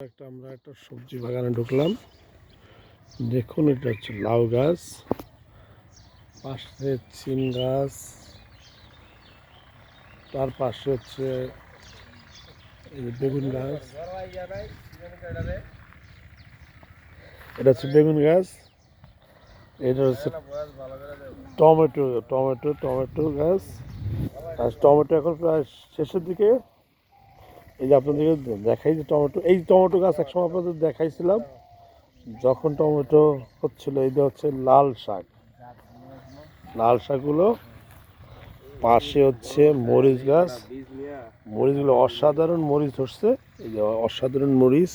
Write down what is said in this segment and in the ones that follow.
একটা আমরা একটা সবজি বাগানে ঢুকলাম। দেখুন, এটা হচ্ছে লাউ গাছ, পাশে চিন গাছ, তার পাশে হচ্ছে বেগুন গাছ। এটা হচ্ছে বেগুন গাছ, এটা হচ্ছে টমেটো টমেটো টমেটো গাছ। আর টমেটো এখন প্রায় শেষের দিকে। এই যে আপনাদেরকে দেখাই যে টমেটো, এই টমেটো গাছ একসময় আপনাদের দেখাইছিলাম, যখন টমেটো হচ্ছিল এইটা হচ্ছে লাল শাক। লাল শাকগুলো পাশে হচ্ছে মরিচ গাছ। মরিচগুলো অসাধারণ মরিচ হচ্ছে এই যে অসাধারণ মরিচ।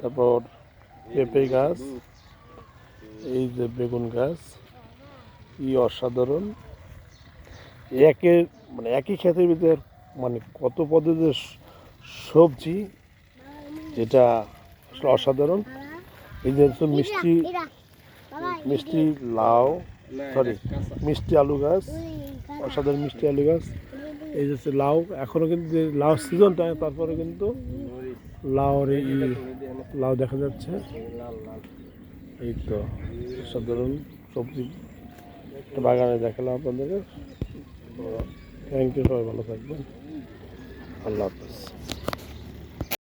তারপর পেঁপে গাছ, এই যে বেগুন গাছ, কি অসাধারণ। একে মানে একই ক্ষেতের ভিতর মানে কত পদ্ধতির সবজি, যেটা আসলে অসাধারণ। এই যে হচ্ছে মিষ্টি মিষ্টি লাউ সরি মিষ্টি আলু গাছ, অসাধারণ মিষ্টি আলু গাছ। এই যে হচ্ছে লাউ এখনও কিন্তু লাউ সিজনটা তারপরে কিন্তু লাউর এই লাউ দেখা যাচ্ছে। এই তো সাধারণ সবজি। বাগানে দেখালাম আপনাদেরকে। থ্যাংক ইউ সবাই ভালো থাকবেন। আল্লাহ হাফেজ।